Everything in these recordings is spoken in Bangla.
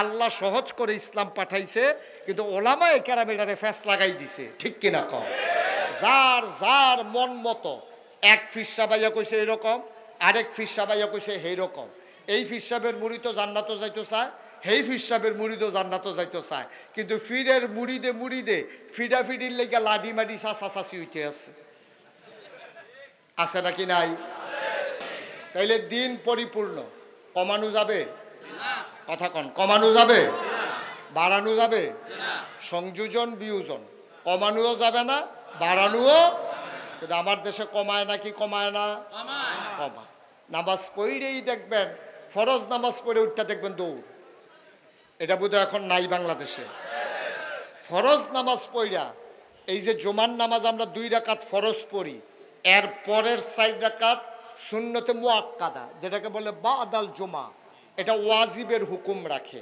আল্লাহ সহজ করে ইসলাম পাঠাইছে, কিন্তু ওলামা একেরাম এটারে ফ্যাস লাগাই দিছে। ঠিক কিনা কম? যার যার মন মতো। এক ফিসা বাইয়া কইছে এরকম, আরেক ফিসা বাইয়া কইছে রকম এই ফিসাবের মুড়ি তো জান্নাতও যাইতো চায় হেই ফিসাবের মুড়িদও জান্নাতও যাইতো চায়। কিন্তু ফিরের মুড়িদে মুড়িদে ফিডা ফিডির লেগে লাডি মাডি চাচা চাচি উঠে আছে। আছে নাকি নাই? তাইলে দিন পরিপূর্ণ। কমানো যাবে? কথা কন, কমানো যাবে? বাড়ানো যাবে? সংযোজন, বিয়োজন। কমানোও যাবে না, বাড়ানোও কিন্তু আমার দেশে কমায় নাকি কমায় না? কমায়। নামাজ পড়েই দেখবেন, ফরজ নামাজ পড়ে উঠতে দেখবেন দৌড়। এটা বোধহয় এখন নাই বাংলাদেশে। ফরজ নামাজ পড়া এই যে জোমান নামাজ আমরা দুই রাকাত ফরজ পড়ি, এর পরের সাইড রাকাত শূন্যতে মুয়াক্কাদা যেটাকে বলে বা আদাল জমা। এটা ওয়াজিবের হুকুম রাখে।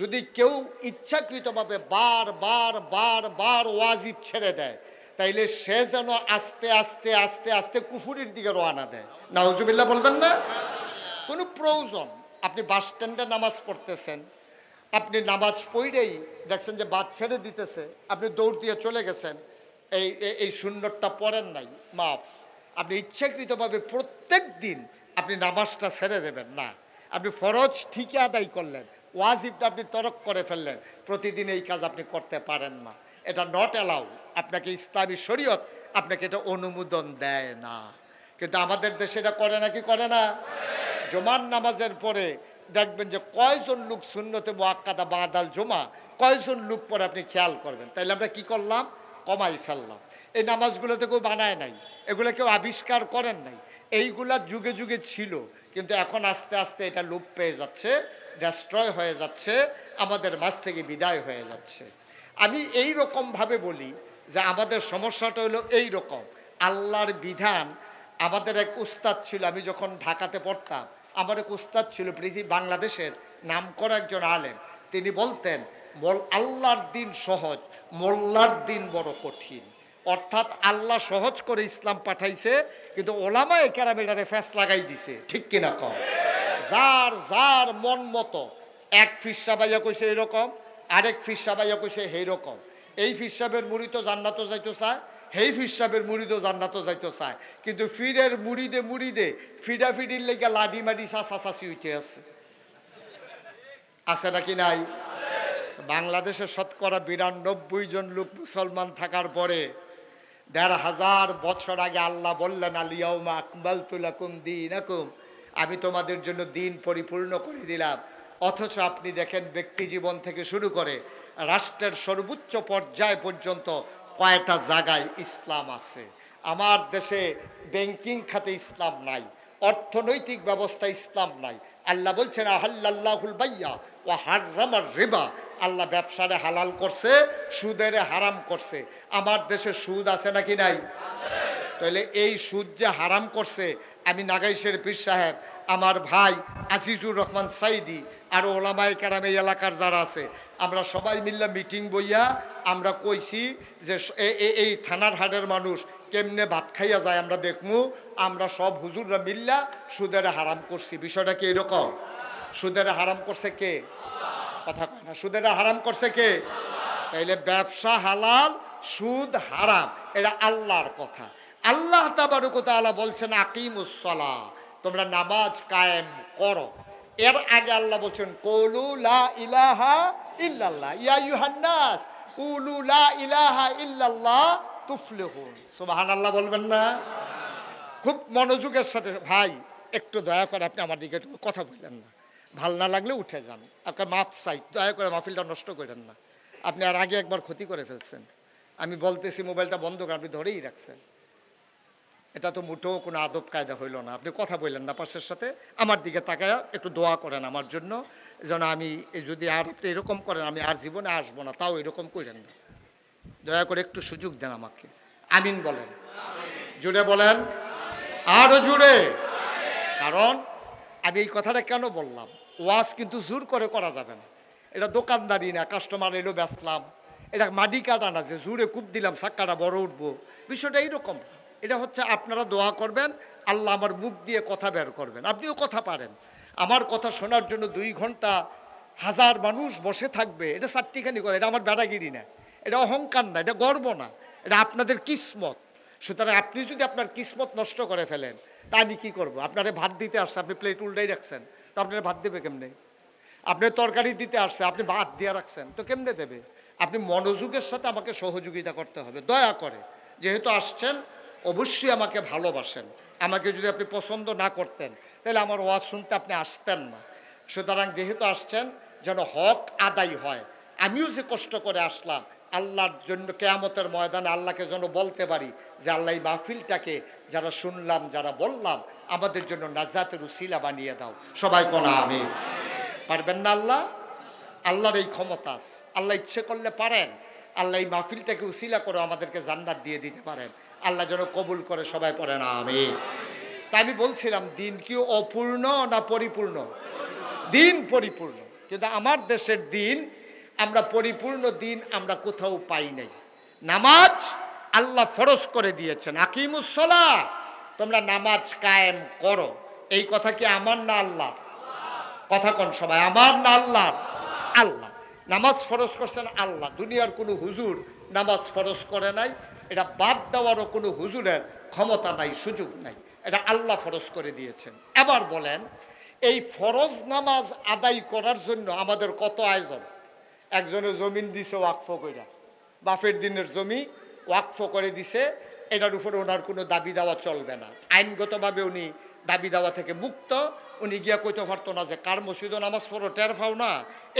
যদি কেউ ইচ্ছাকৃতভাবে বার বার বার বার ওয়াজিব ছেড়ে দেয়, তাইলে সে যেন আস্তে আস্তে আস্তে আস্তে কুফুরির দিকে রওনা দেয়। নাউজুবিল্লাহ বলবেন না? কোনো প্রয়োজন। আপনি বাস স্ট্যান্ডে নামাজ পড়তেছেন, আপনি নামাজ পড়েই দেখছেন যে বাদ ছেড়ে দিতেছে, আপনি দৌড় দিয়ে চলে গেছেন, এই, এই- সুন্দরটা পড়েন নাই, মাফ। আপনি ইচ্ছাকৃতভাবে প্রত্যেক দিন আপনি নামাজটা ছেড়ে দেবেন, না। আপনি ফরজ ঠিকই আদায় করলেন, ওয়াজিবটা আপনি তরক করে ফেললেন, প্রতিদিন এই কাজ আপনি করতে পারেন না। এটা নট অ্যালাউ আপনাকে ইসলামী শরীয়ত আপনাকে এটা অনুমোদন দেয় না। কিন্তু আমাদের দেশে এটা করে না কি করে না? জমান নামাজের পরে দেখবেন যে কয়জন লোক শূন্যতে মোয়াক্কাদা বাদাল জমা, কয়জন লোক পরে আপনি খেয়াল করবেন। তাইলে আমরা কি করলাম? কমাই ফেললাম। এই নামাজগুলোতে কেউ বানায় নাই, এগুলো কেউ আবিষ্কার করেন নাই। এইগুলা যুগে যুগে ছিল, কিন্তু এখন আস্তে আস্তে এটা লোপ পেয়ে যাচ্ছে ডেস্ট্রয় হয়ে যাচ্ছে, আমাদের মাঝ থেকে বিদায় হয়ে যাচ্ছে। আমি এই রকমভাবে বলি যে আমাদের সমস্যাটা হলো এই রকম আল্লাহর বিধান, আমাদের এক উস্তাদ ছিল, আমি যখন ঢাকাতে পড়তাম, আমার এক উস্তাদ ছিল পৃথিবী, বাংলাদেশের নাম করা একজন আলেম। তিনি বলতেন, মোল, আল্লাহর দিন সহজ, মোল্লার দিন বড় কঠিন। অর্থাৎ আল্লাহ সহজ করে ইসলাম পাঠাইছে কিন্তু ওলামা একেরাম এটারে ফ্যাস লাগাই দিছে। ঠিক কিনা কম? যার যার মন মতো। এক ফিসা বাইয়া কইছে এরকম, আরেক ফিসা বাইয়া কইছে সেই রকম এই ফিসাবের মুড়ি তো জান্নাতও যাইতো চায় হেই ফিসাবের মুড়িদও জান্নাতও যাইতো চায়। কিন্তু ফিরের মুড়িদে মুড়িদে ফিডা ফিডির লেগে লাডি মাডি চাচা চাচি উঠে আছে। আছে নাকি নাই? বাংলাদেশে শতকরা বিরানব্বই জন লোক মুসলমান থাকার পরে দেড় হাজার বছর আগে আল্লাহ বললেন আলিয়াউমা আকবাল তুলাকুম দিন আমি তোমাদের জন্য দিন পরিপূর্ণ করে দিলাম। অথচ আপনি দেখেন, ব্যক্তি জীবন থেকে শুরু করে রাষ্ট্রের সর্বোচ্চ পর্যায় পর্যন্ত কয়টা জায়গায় ইসলাম আছে। আমার দেশে ব্যাংকিং খাতে ইসলাম নাই। অর্থনৈতিক ব্যবস্থা ইসলাম নাই। আল্লাহ বলছেন আহাল্লাহুল বাইয়া ও হারামার রিবা। আল্লাহ ব্যবসারে হালাল করছে, সুদেরে হারাম করছে। আমার দেশে সুদ আছে নাকি নাই? তাহলে এই সুদ যে হারাম করছে, আমি নাগাইশের পীর সাহেব, আমার ভাই আজিজুর রহমান সাইদি আর ওলামাই কারাম এই এলাকার যারা আছে, আমরা সবাই মিল্লা মিটিং বইয়া আমরা কইছি যে এই থানার হাটের মানুষ কেমনে ভাত খাইয়া যায় আমরা দেখমু, আমরা সব হুজুররা মিল্লা সুদের হারাম করছি। বিষয়টা কি এরকম? সুদের হারাম করছে কে? কথা কয় না। সুদের হারাম করছে কে? তাইলে ব্যবসা হালাল, সুদ হারাম, এটা আল্লাহর কথা। আল্লাহ তাবারুকতালা বলছেন আকিমুসলা তোমরা নামাজ কায়েম করো। এর আগে আল্লাহ বলছেন, কলু লা ইলাহা ইল্লাল্লাহ ইয়া ইউহান্নাস কুলু লা ইলাহা ইল্লাল্লাহ তুফলিহুন সুবহানাল্লাহ বলবেন না। খুব মনোযোগের সাথে, ভাই, একটু দয়া করে আপনি আমার দিকে একটু কথা বললেন না। ভালো না লাগলে উঠে যান। আপনার মাপ চাই দয়া করে মাহফিলটা নষ্ট করেন না। আপনি আর আগে একবার ক্ষতি করে ফেলছেন। আমি বলতেছি, মোবাইলটা বন্ধ করে আপনি ধরেই রাখছেন। এটা তো মোটেও কোনো আদব কায়দা হইল না। আপনি কথা বললেন না পাশের সাথে। আমার দিকে তাকায় একটু দোয়া করেন আমার জন্য। যেন আমি যদি আর আপনি এরকম করেন, আমি আর জীবনে আসব না। তাও এরকম করেন না। দয়া করে একটু সুযোগ দেন আমাকে। আমিন বলেন। জুড়ে বলেন। আরও জুড়ে কারণ আমি এই কথাটা কেন বললাম? ওয়াজ কিন্তু জোর করে করা যাবে না। এটা দোকানদারি না কাস্টমার এলো বেচলাম। এটা মাটি কাটা না, যে জুড়ে কূপ দিলাম, সাক্কাটা বড় উঠবো। বিষয়টা এইরকম এটা হচ্ছে আপনারা দোয়া করবেন, আল্লাহ আমার মুখ দিয়ে কথা বের করবেন। আপনিও কথা পারেন। আমার কথা শোনার জন্য দুই ঘণ্টা হাজার মানুষ বসে থাকবে, এটা চারটিখানি কথা, এটা আমার বেড়াগিরি না। এটা অহংকার না, এটা গর্ব না। এটা আপনাদের কিসমত। সুতরাং আপনি যদি আপনার কিসমত নষ্ট করে ফেলেন, তা আমি কি করব? আপনারে ভাত দিতে আসছে, আপনি প্লেট উল্টাই রাখছেন। তো আপনারা ভাত দেবে কেমনে? আপনি তরকারি দিতে আসছে, আপনি ভাত দিয়ে রাখছেন, তো কেমনে দেবে? আপনি মনোযোগের সাথে আমাকে সহযোগিতা করতে হবে, দয়া করে। যেহেতু আসছেন, অবশ্যই আমাকে ভালোবাসেন। আমাকে যদি আপনি পছন্দ না করতেন, তাহলে আমার ওয়াজ শুনতে আপনি আসতেন না। সুতরাং যেহেতু আসছেন, যেন হক আদায় হয়। আমিও যে কষ্ট করে আসলাম আল্লাহর জন্য কেয়ামতের ময়দানে আল্লাহকে যেন বলতে পারি যে আল্লাহ এই মাহফিলটাকে যারা শুনলাম, যারা বললাম, আমাদের জন্য নাজাতের উসিলা বানিয়ে দাও। সবাই কোনা আমি পারবেন না আল্লাহ? আল্লাহর এই ক্ষমতা। আল্লাহ ইচ্ছে করলে পারেন। আল্লাহ এই মাহফিলটাকে উসিলা করে আমাদেরকে জান্নাত দিয়ে দিতে পারেন। আল্লাহ যেন কবুল করে সবাই পড়ে না আমি তাই আমি বলছিলাম, দিন কি অপূর্ণ না পরিপূর্ণ? দিন পরিপূর্ণ। কিন্তু আমার দেশের দিন আমরা পরিপূর্ণ দিন আমরা কোথাও পাই নাই। নামাজ আল্লাহ ফরজ করে দিয়েছেন। আকিমুসলা তোমরা নামাজ কায়েম করো। এই কথা কি আমার না আল্লাহ কথা কোন সবাই? আমার না আল্লাহ আল্লাহ। নামাজ ফরজ করছেন আল্লাহ। দুনিয়ার কোনো হুজুর নামাজ ফরজ করে নাই। এটা বাদ দেওয়ারও কোনো হুজুরের ক্ষমতা নাই, সুযোগ নাই। এটা আল্লাহ ফরজ করে দিয়েছেন। এবার বলেন, এই ফরজ নামাজ আদায় করার জন্য আমাদের কত আয়োজন? একজনের জমিন দিছে ওয়াকফ কইরা। বাফের দিনের জমি ওয়াকফ করে দিছে, এটার উপরে ওনার কোনো দাবি দেওয়া চলবে না। আইনগতভাবে উনি দাবি দেওয়া থেকে মুক্ত, উনি গিয়া কইতে পারতো না যে কার মসজিদও নামাজ পড়ো, টের পাও না,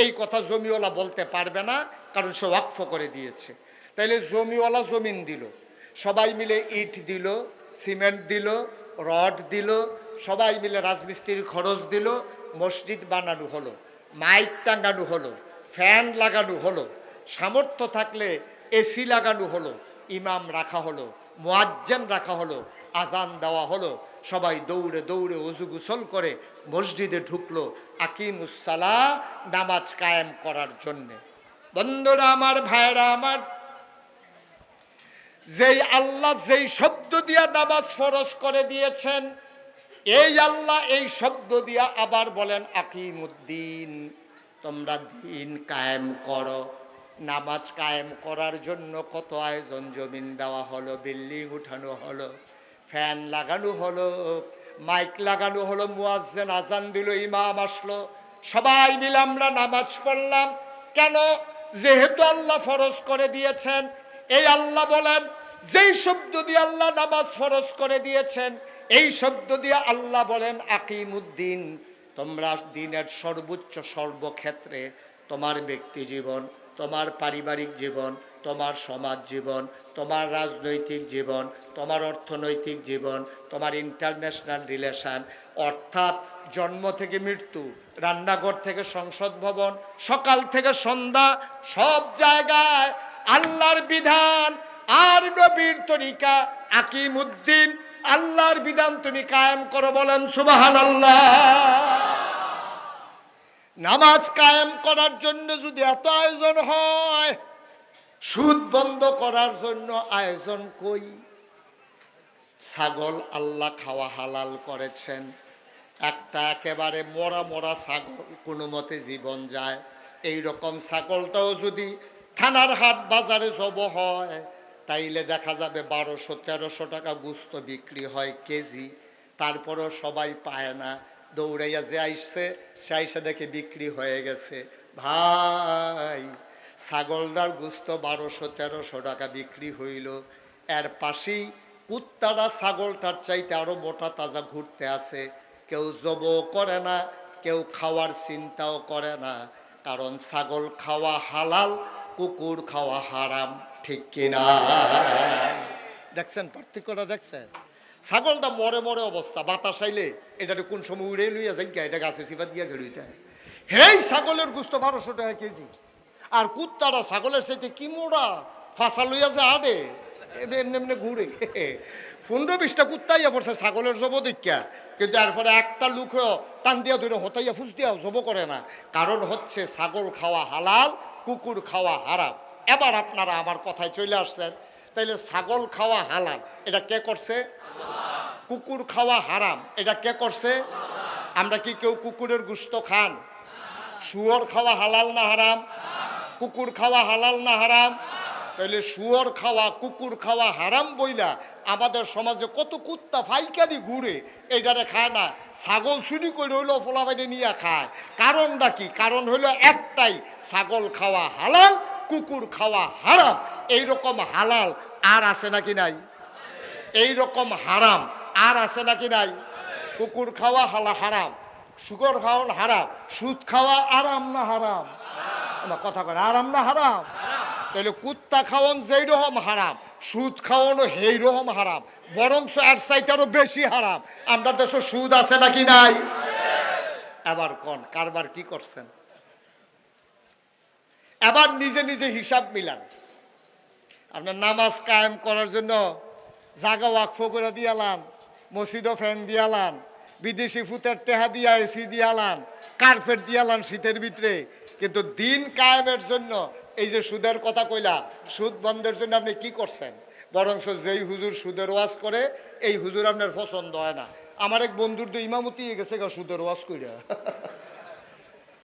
এই কথা জমিওয়ালা বলতে পারবে না, কারণ সে ওয়াকফ করে দিয়েছে। তাইলে জমিওয়ালা জমিন দিল। সবাই মিলে ইট দিল, সিমেন্ট দিল, রড দিল, সবাই মিলে রাজমিস্ত্রির খরচ দিল, মসজিদ বানানো হলো, মাইক টাঙ্গানো হলো। ফ্যান লাগানো হলো, সামর্থ্য থাকলে এসি লাগানো হলো, ইমাম রাখা হলো মোয়াজ্জেন রাখা হলো আজান দেওয়া হলো, সবাই দৌড়ে দৌড়ে অজু গোসল করে মসজিদে ঢুকলো আকিমুসালা নামাজ কায়েম করার জন্যে। বন্ধুরা আমার ভাইরা আমার, যেই আল্লাহ যেই শব্দ দিয়া নামাজ ফরজ করে দিয়েছেন, এই আল্লাহ এই শব্দ দিয়া আবার বলেন আকিমুদ্দিন। তোমরা দিন কায়েম করো। নামাজ কায়েম করার জন্য কত আয়োজন? জমিন দেওয়া হলো, বিল্ডিং উঠানো হলো, ফ্যান লাগানো হলো, মাইক লাগানো হলো, মুয়াজ্জেন আজান দিল, ইমাম আসলো। সবাই মিলে আমরা নামাজ পড়লাম। কেন? যেহেতু আল্লাহ ফরজ করে দিয়েছেন। এই আল্লাহ বলেন, যেই শব্দ দিয়ে আল্লাহ নামাজ ফরজ করে দিয়েছেন, এই শব্দ দিয়ে আল্লাহ বলেন, আকিমুদ্দিন। তোমরা দিনের সর্বোচ্চ সর্বক্ষেত্রে তোমার ব্যক্তি জীবন, তোমার পারিবারিক জীবন, তোমার সমাজ জীবন, তোমার রাজনৈতিক জীবন, তোমার অর্থনৈতিক জীবন, তোমার ইন্টারন্যাশনাল রিলেশন অর্থাৎ জন্ম থেকে মৃত্যু, রান্নাঘর থেকে সংসদ ভবন, সকাল থেকে সন্ধ্যা, সব জায়গায় আল্লাহর বিধান, আর নবীর তরিকা, আকিমুদ্দিন, আল্লাহর বিধান তুমি কায়েম করো বলেন সুবাহান আল্লাহ নামাজ কায়েম করার জন্য যদি এত আয়োজন হয়, সুদ বন্ধ করার জন্য আয়োজন কই? ছাগল আল্লাহ খাওয়া হালাল করেছেন। একটা একেবারে মরা মরা ছাগল কোনো মতে জীবন যায়। এই রকম ছাগলটাও যদি থানার হাট বাজারে জব হয়, তাইলে দেখা যাবে বারোশো, তেরোশো টাকা গুস্ত বিক্রি হয় কেজি। তারপরেও সবাই পায় না। দৌড়াইয়া যে আইসছে সে আইসা দেখে বিক্রি হয়ে গেছে। ভাই, ছাগলটার গুস্ত বারোশো, তেরোশো টাকা বিক্রি হইল। এর পাশেই কুত্তাটা ছাগলটার চাইতে আরও মোটা তাজা ঘুরতে আছে। কেউ জব করে না, কেউ খাওয়ার চিন্তাও করে না। কারণ ছাগল খাওয়া হালাল, কুকুর খাওয়া হারাম, ঠিক কিনা? দেখছেন, পার্থক্যটা দেখছেন? ছাগলটা মরে মরে অবস্থা, বাতাস আইলে এটা কোন সময় উড়ে লইয়া যাই এটা গাছে সিফাত দিয়া ঘেরুইতে হেই ছাগলের গুস্ত বারোশো টাকা কেজি। আর কুত্তারা ছাগলের সাথে কি মোড়া? ফাঁসা লইয়া যে আডে এমনি এমনি ঘুরে। পনেরো বিশটা কুত্তাইয়া পড়ছে ছাগলের জব দীক্ষা কিন্তু এরপরে একটা লুক টান দিয়া ধরে হতাইয়া ফুস দিয়া জব করে না। কারণ হচ্ছে ছাগল খাওয়া হালাল, কুকুর খাওয়া হারাম। এবার আপনারা আমার কথায় চলে আসছেন। তাইলে ছাগল খাওয়া হালাল। এটা কে করছে? কুকুর খাওয়া হারাম। এটা কে করছে? আমরা কি কেউ কুকুরের গুস্ত খান? শুয়োর খাওয়া হালাল না হারাম? কুকুর খাওয়া হালাল না হারাম? তাহলে শুয়োর খাওয়া, কুকুর খাওয়া হারাম বইলা আমাদের সমাজে কত কুত্তা ফাইকারি ঘুরে এইটারে খায় না। ছাগল চুরি করে হইল ফোলাবাইনে নিয়ে খায়। কারণটা কি? কারণ হইল একটাই, ছাগল খাওয়া হালাল, কুকুর খাওয়া হারাম। এই রকম হালাল আর আছে নাকি নাই? এই রকম হারাম আর আছে নাকি নাই? কুকুর খাওয়া হালা হারাম শুকর খাওয়া হারাম, সুদ খাওয়া আরাম না হারাম? আমার কথা কয় আরাম না হারাম? তাহলে কুত্তা খাওয়ান যেই রকম হারাম, সুদ খাওয়ানো সেই রকম হারাম বরং এর চাইতে বেশি হারাম। আমরা দেশে সুদ আছে নাকি নাই? এবার কন, কারবার কি করছেন? এবার নিজে নিজে হিসাব মিলান। আপনার নামাজ কায়েম করার জন্য জাগা ওয়াকফ করে দিয়ালান, মসজিদও ফ্যান দিয়ালান, বিদেশি ফুতের টেহা দিয়া এসি দিয়ালান, কার্পেট দিয়ালান শীতের ভিতরে। কিন্তু দিন কায়েমের জন্য, এই যে সুদের কথা কইলা, সুদ বন্ধের জন্য আপনি কি করছেন? বরঞ্চ যেই হুজুর সুদের ওয়াজ করে, এই হুজুর আপনার পছন্দ হয় না। আমার এক বন্ধুর তো ইমামতি গেছে গা সুদের ওয়াজ কইরা।